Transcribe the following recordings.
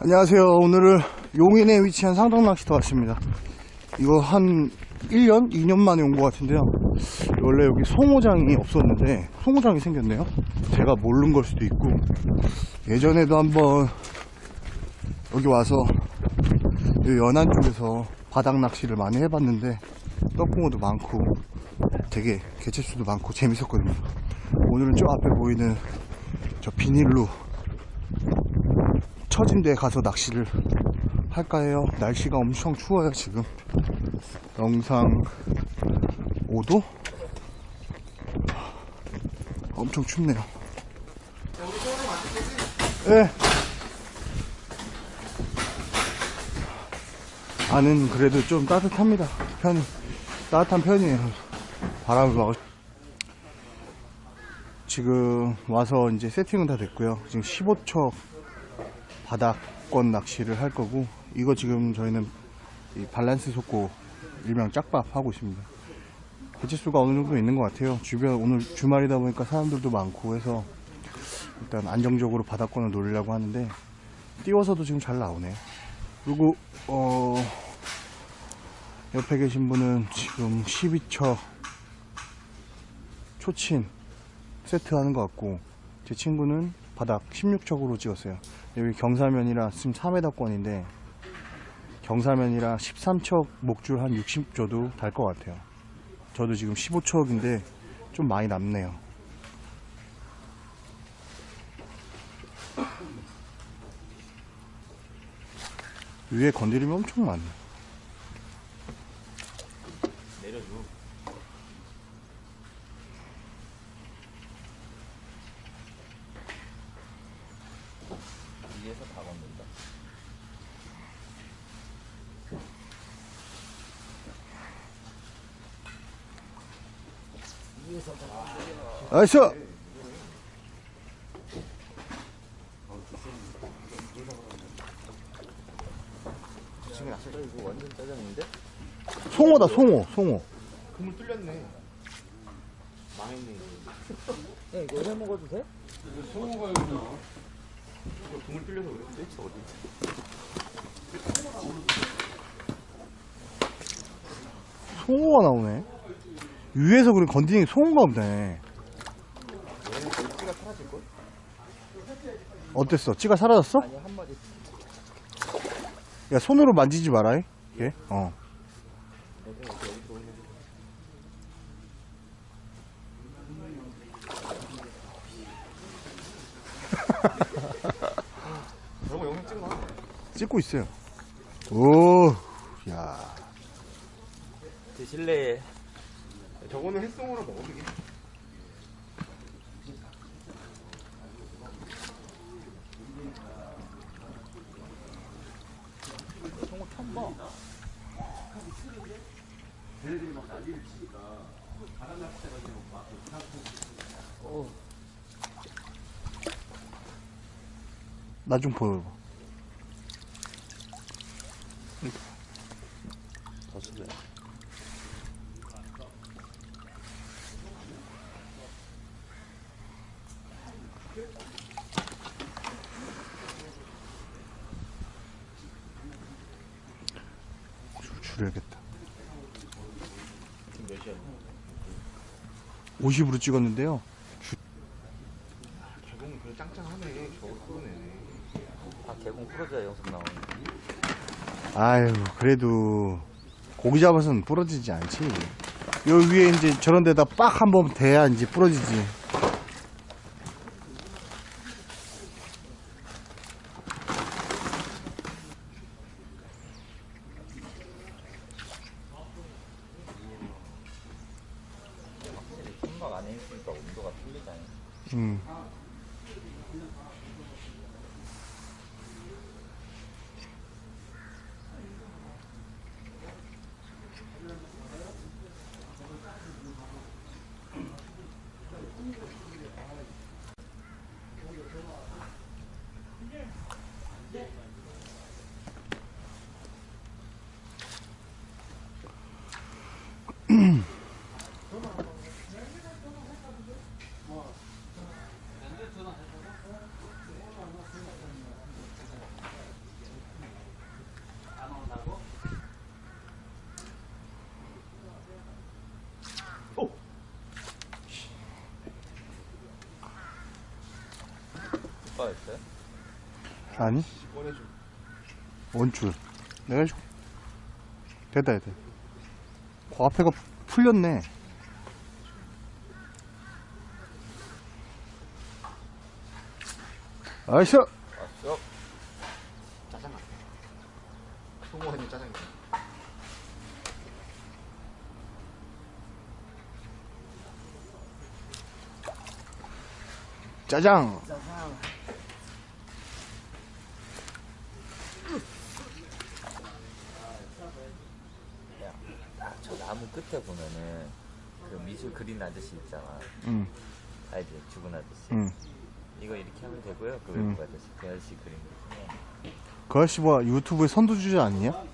안녕하세요. 오늘은 용인에 위치한 상덕낚시터 왔습니다. 이거 한 1년? 2년 만에 온 것 같은데요. 원래 여기 송호장이 없었는데 송호장이 생겼네요. 제가 모르는 걸 수도 있고 예전에도 한번 여기 와서 이 연안 쪽에서 바닥 낚시를 많이 해봤는데 떡붕어도 많고 되게 개체수도 많고 재밌었거든요. 오늘은 저 앞에 보이는 저 비닐로 처진 데 가서 낚시를 할까 해요. 날씨가 엄청 추워요, 지금. 영상 5도? 엄청 춥네요. 예. 안은 그래도 좀 따뜻합니다. 편히. 따뜻한 편이에요. 바람을 막을. 지금 와서 이제 세팅은 다 됐고요. 지금 15초 바닥권 낚시를 할 거고 이거 지금 저희는 이 밸런스 속고 일명 짝밥 하고 있습니다. 개체수가 어느 정도 있는 것 같아요. 주변 오늘 주말이다 보니까 사람들도 많고 해서 일단 안정적으로 바닥권을 노리려고 하는데 띄워서도 지금 잘 나오네요. 그리고 어 옆에 계신 분은 지금 12척 초친 세트 하는 것 같고 제 친구는 바닥 16척으로 찍었어요. 여기 경사면이라 지금 3m권인데 경사면이라 13척 목줄 한 60조도 달 것 같아요. 저도 지금 15척인데 좀 많이 남네요. 위에 건드리면 엄청 많네. 위에서 다 건든다. 이거 완전 짜장인데? 송어다, 송어, 송어. 그물 뚫렸네. 망했네 이거. 야 이거 해 먹어도 돼? 이거 소고가 이거 그물 뚫려서 그래. 대체 어디? 송어가 나오네. 위에서 건드리는 게 송어가 없네. 어땠어? 찌가 사라졌어? 아니 한 마디. 야, 손으로 만지지 마라, 얘. 어. 그런 거 영상 찍어놔. 찍고 있어요. 오, 야. 드실래? 저거는 햇송으로 먹으면 돼. 송어 처음 봐. 나좀 보여봐. 더 쓸래. 줄- 줄여야겠다. 지금 몇 시야? 50으로 찍었는데요. 저거는 그래 짱짱하네. 저거 그러네. 아 개공 풀어줘야 영상 나오는. 아유, 그래도 고기 잡아서는 부러지지 않지. 요 위에 이제 저런 데다 빡 한번 대야 이제 부러지지. 안에 있으니까 온도가 틀리잖아요. 음. 꺼냈어요? 아니 꺼내줘. 원줄 내가 해줄게 됐다 됐다 그 앞에가 풀렸네 나이스 왔어. 짜장 같아. 송어는 짜장이야. 짜장 아, 저 나무 끝에 보면은 그 미술 그린 아저씨 있잖아. 응, 알지? 죽은 아저씨. 응. 이거 이렇게 하면 되고요. 그 음. 외국 아저씨, 그 아저씨 그린 거. 그 아저씨 뭐야 유튜브에 선두주자 아니냐? 아,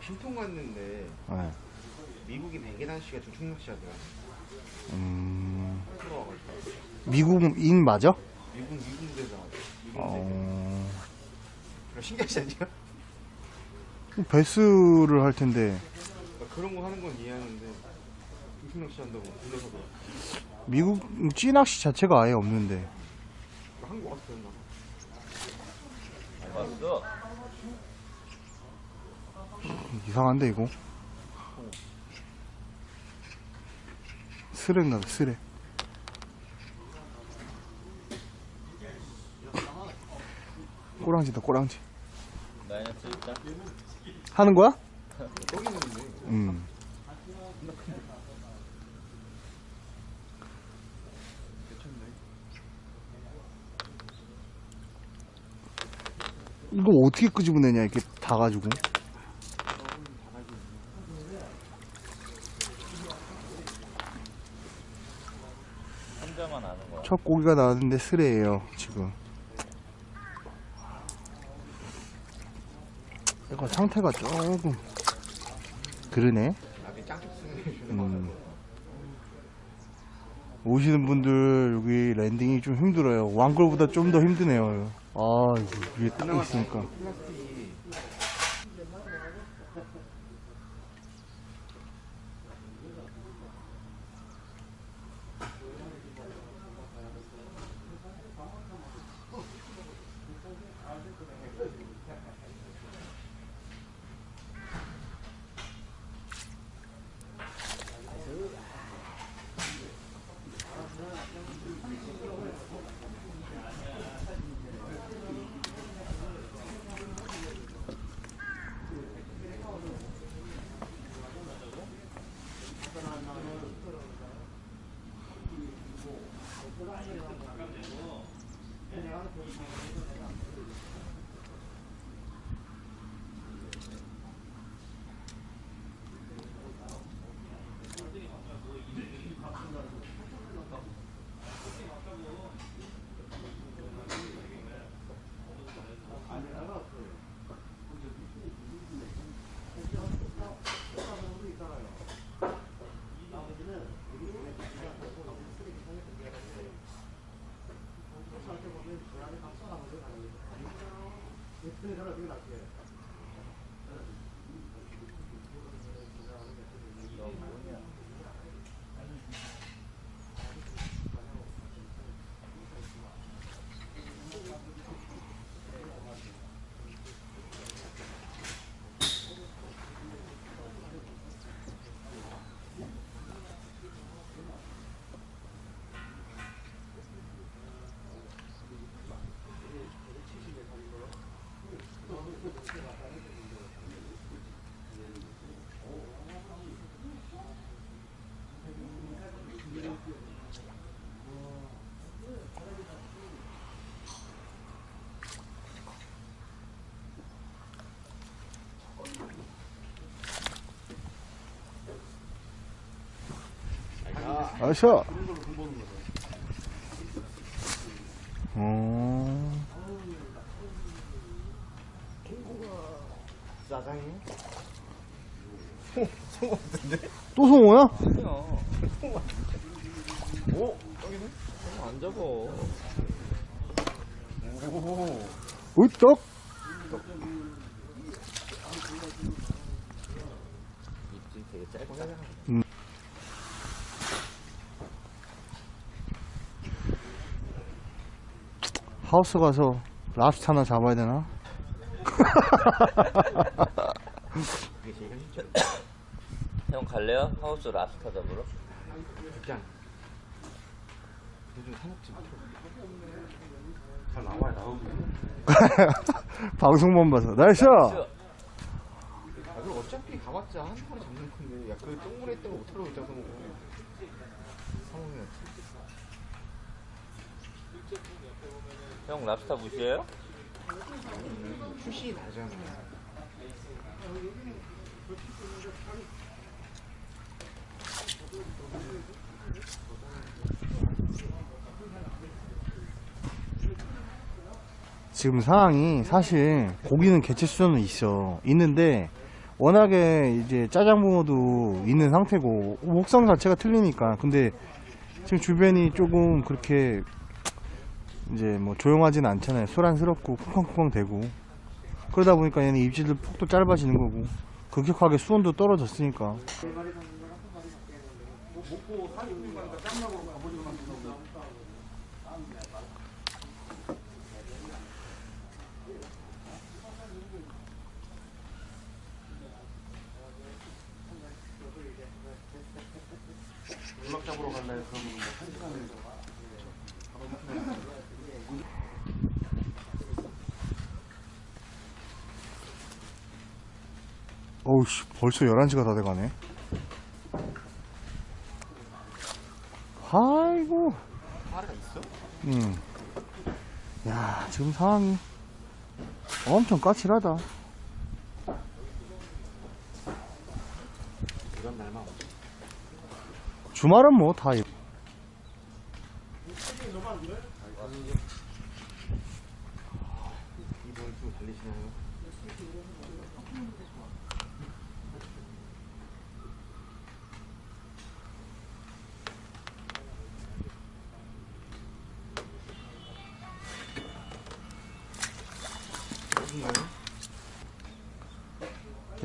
쉼통 갔는데 네. 미국인 백예단 씨가 중충 낚시 하더라. 음... 미국인 맞아? 미국 미국 대사. 미국 대사. 어... 신기하지 않냐? 배스를 할 텐데 나 그런 거 하는 건 이해하는데 중충 낚시 한다고 불러서 그래. 미국 찌낚시 자체가 아예 없는데 한국 와서 그런가 봐. 왔어. 이상한데 이거 스레인가 봐, 스레 꼬랑지다 꼬랑지 마이너스 일단. 하는 거야? 음. 이거 어떻게 끄집어내냐 이렇게 다 가지고. 첫 고기가 나왔는데 스레예요 지금 이거 상태가 조금 그러네. 음. 오시는 분들 여기 랜딩이 좀 힘들어요. 왕걸보다 좀 더 힘드네요. 아 위에 딱 있으니까 아셔 어... 짜장이요? 또 송어야? 아니야. 오! 여기는? 안 잡아. 오. 어이 떡? 입질 되게 짧다. 하우스 가서 랍스터 하나 잡아야 되나? 형 갈래요? 하우스 랍스터 잡으러? 극장 요즘 못해 잘 나와야 나오고 방송만 봐서 나이스! 아 그럼 어차피 가봤자 한 번에 잡는 건데 야그 똥물에 있던 거 어떻게 잡아서 먹어 사먹어야지 형 랍스터 무시해요? 출신이 다르잖아 지금 상황이 사실 고기는 개체 수준은 있어. 있는데 워낙에 이제 짜장붕어도 있는 상태고 목성 자체가 틀리니까. 근데 지금 주변이 조금 그렇게 이제 뭐 조용하진 않잖아요. 소란스럽고 쿵쾅쿵쾅 대고. 그러다 보니까 얘는 입질도 폭도 짧아지는 거고. 급격하게 수온도 떨어졌으니까. 음악 잡으러 갈래 그러면 뭐한 시간을 어우씨 벌써 11시가 다 돼가네 아이고 있어? 음. 야, 지금 상황이 엄청 까칠하다. 주말은 뭐 다.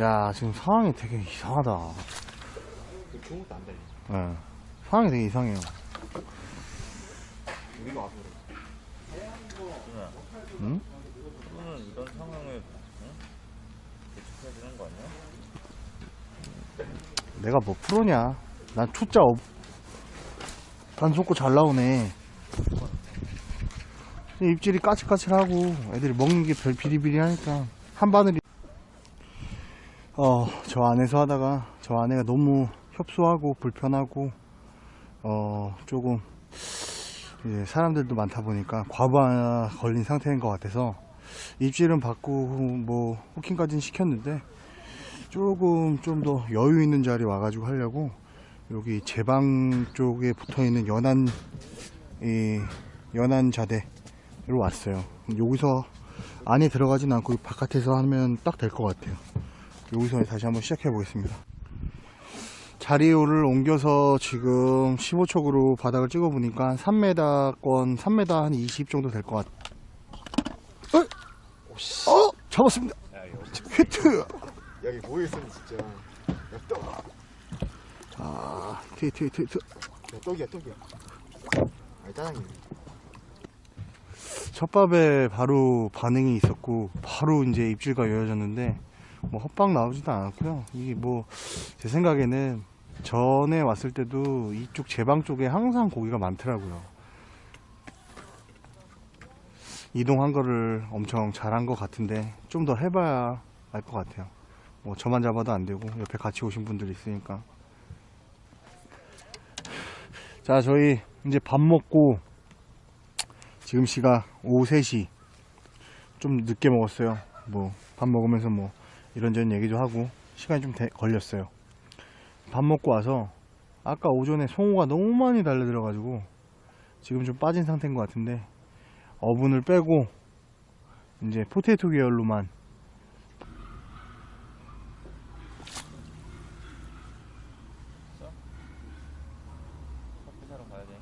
야, 지금 상황이 되게 이상하다. 좋은 것도 안 달리지 예. 상황이 되게 이상해요. 우리가 와서 그래 응? 형은 이런 상황에 응? 예측해야 되는 거 아니야? 내가 뭐 프로냐? 난 투자 없. 단속고 잘 나오네. 입질이 까칠까칠하고 애들이 먹는 게 별 비리비리하니까 한 바늘이. 어, 저 안에서 하다가 저 아내가 너무 협소하고 불편하고 어 조금 사람들도 많다 보니까 과부하 걸린 상태인 것 같아서 입질은 받고 뭐 후킹까지는 시켰는데 조금 좀 더 여유 있는 자리 와가지고 하려고 여기 제방 쪽에 붙어 있는 연안 이 연안 자대로 왔어요. 여기서 안에 들어가진 않고 바깥에서 하면 딱 될 것 같아요. 여기서 다시 한번 시작해 보겠습니다. 자리를 옮겨서 지금 15촉으로 바닥을 찍어 보니까 3m권 3m 한 20 정도 될 것 같. 어? 어? 잡았습니다. 히트. 여기 뭐였어 진짜 야 떡! 아, 티, 티. 야 떡이야 떡이야 아니 짜장이네 첫밥에 바로 반응이 있었고, 바로 이제 입질과 이어졌는데, 뭐 헛방 나오지도 않았고요. 이게 뭐, 제 생각에는 전에 왔을 때도 이쪽 제방 쪽에 항상 고기가 많더라고요. 이동한 거를 엄청 잘한 것 같은데, 좀 더 해봐야 알 것 같아요. 뭐, 저만 잡아도 안 되고, 옆에 같이 오신 분들이 있으니까. 자, 저희 이제 밥 먹고, 지금 시각 오후 3시 좀 늦게 먹었어요 뭐 밥 먹으면서 뭐 이런저런 얘기도 하고 시간이 좀 돼- 걸렸어요. 밥 먹고 와서 아까 오전에 송어가 너무 많이 달려들어 가지고 지금 좀 빠진 상태인 것 같은데 어분을 빼고 이제 포테이토 계열로만 커피 사러 가야 되냐?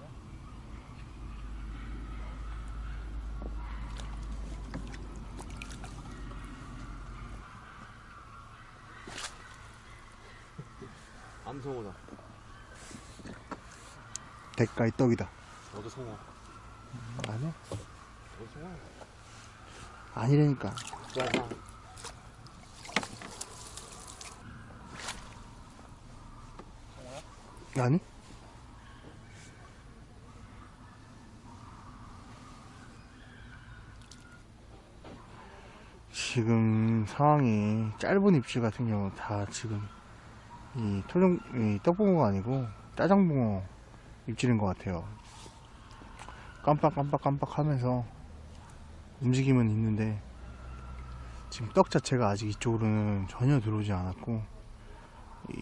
암송어다 대가의 떡이다 너도 송어 아니야 송어. 아니라니까. 짜장. 아니? 지금 상황이 짧은 입질 같은 경우 다 지금 이 토종 이 떡붕어가 아니고 짜장붕어 입질인 것 같아요. 깜빡깜빡 깜빡 하면서 움직임은 있는데 지금 떡 자체가 아직 이쪽으로는 전혀 들어오지 않았고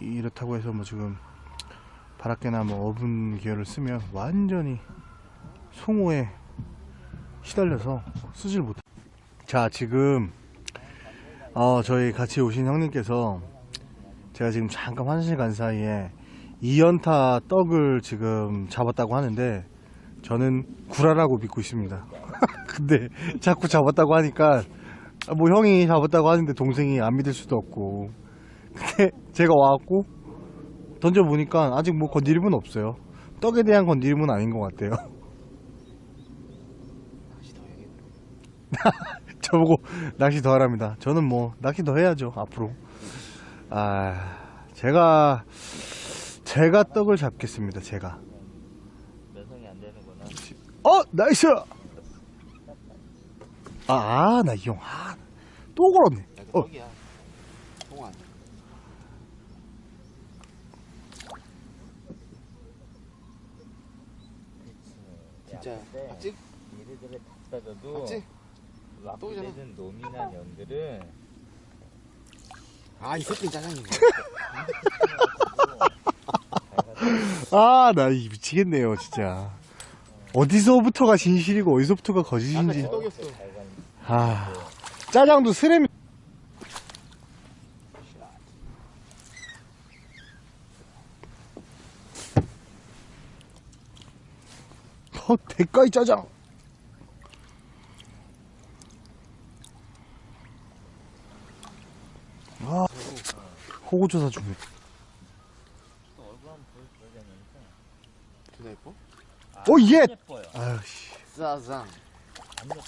이렇다고 해서 뭐 지금 바람개나 뭐 어분 기어를 쓰면 완전히 송호에 시달려서 쓰질 못해. 자, 지금 어, 저희 같이 오신 형님께서 제가 지금 잠깐 화장실 간 사이에 2연타 떡을 지금 잡았다고 하는데 저는 구라라고 믿고 있습니다. 근데 자꾸 잡았다고 하니까 아, 뭐 형이 잡았다고 하는데 동생이 안 믿을 수도 없고 근데 제가 와갖고 던져보니까 아직 뭐 건드림은 없어요. 떡에 대한 건드림은 아닌 것 같아요. 저보고 낚시 더 하랍니다. 저는 뭐 낚시 더 해야죠 앞으로. 아 제가 제가 떡을 잡겠습니다. 제가. 면성이 안 되는구나. 어 나이스. 아나 이 형. 아, 또 걸었네. 야, 어. 진짜? 얘네들을 다 따져도 맞지? 또잖아. 왁구되는 노미나 년들은 아, 이 새끼 짜장이네. 아 나 미치겠네요 진짜. 어디서부터가 진실이고 어디서부터가 거짓인지. 아 짜장도 스램. 어 대가이 짜장. 아 호구조사. 얼굴 한번 보여줘야 되는데 존나 예뻐? 오 예. 예뻐요. 아유 씨. 짜장. 안 예뻐.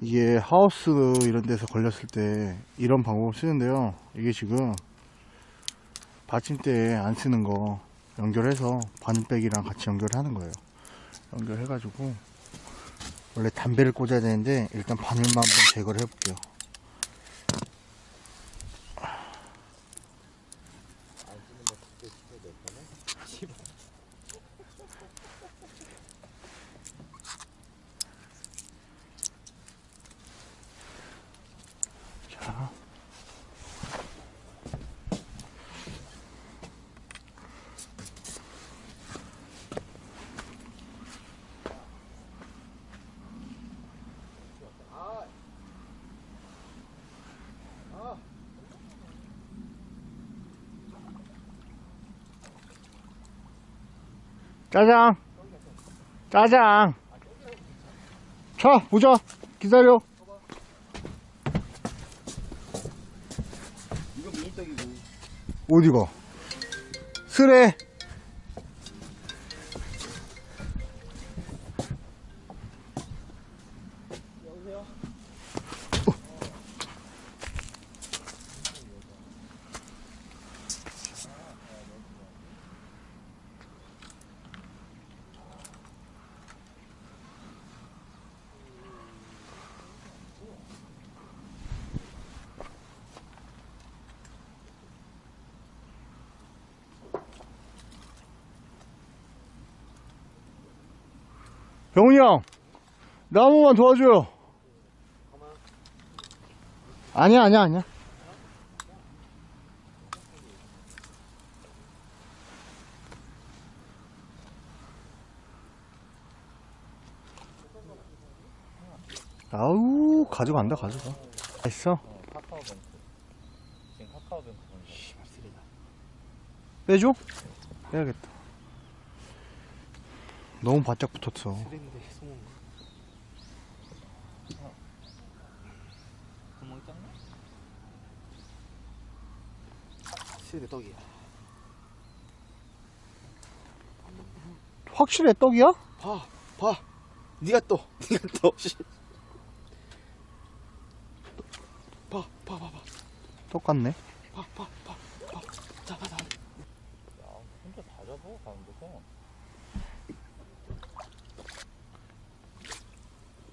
이게 하우스 이런 데서 걸렸을 때 이런 방법을 쓰는데요. 이게 지금 받침대에 안 쓰는 거 연결해서 바늘백이랑 같이 연결하는 거예요. 연결해 가지고 원래 담배를 꽂아야 되는데 일단 바늘만 한번 제거를 해볼게요. 안 쓰는 거 그때 집에 냈다네. 자. 짜장 짜장 자 보자 기다려. 어디가? 쓰레. 병훈이 형, 나 한 번만 도와줘요. 아니야, 아니야, 아니야. 아우, 가져간다, 가져가. 됐어. 어, 카카오 뱅크. 지금 카카오 뱅크. 씨발 쓰레다. 빼줘? 빼야겠다. 너무 바짝 붙었어. 송어. 시대 떡이야. 확실해 떡이야? 봐, 봐. 네가 또, 네가 또. 씨. 봐, 봐, 봐, 봐, 똑같네. 봐, 봐, 봐, 봐. 잡아, 잡아. 혼자 다 잡아 가운데서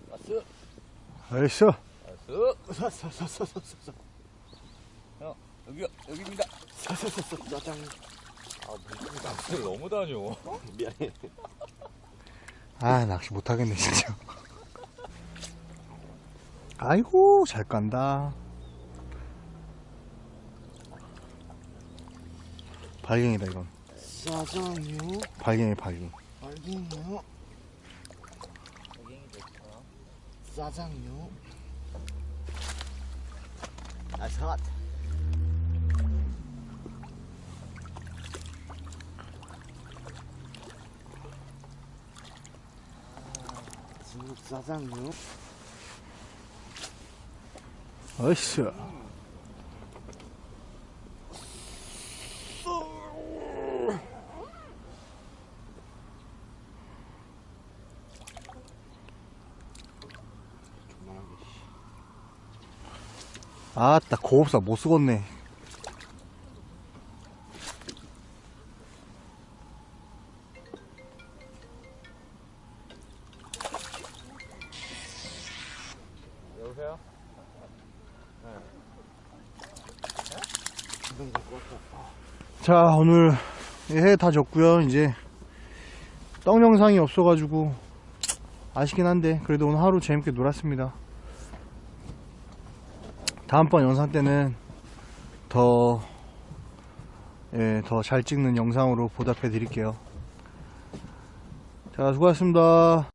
나이스 나이스. 나이스 서, 서, 서, 서, 서, 서, 서. 형 여기가 여기입니다 서, 서, 서, 서. 짜장. 아 물고기 낚시를 너무 다녀 미안해. 아 낚시 못하겠네 진짜. 아이고 잘 간다. 발갱이다 이건. 짜장요. 발갱이 발갱이. 알겠네요. 여기 좋구나 짜장요. 핫. 중국 짜장요. 나이스. 아따 고급사 못 쓰겠네. 여보세요? 금방 될것 같다. 자 오늘 해 다 졌고요 이제 떡 영상이 없어가지고 아쉽긴 한데 그래도 오늘 하루 재밌게 놀았습니다 다음번 영상 때는 더 예, 더 잘 찍는 영상으로 보답해 드릴게요. 자 수고하셨습니다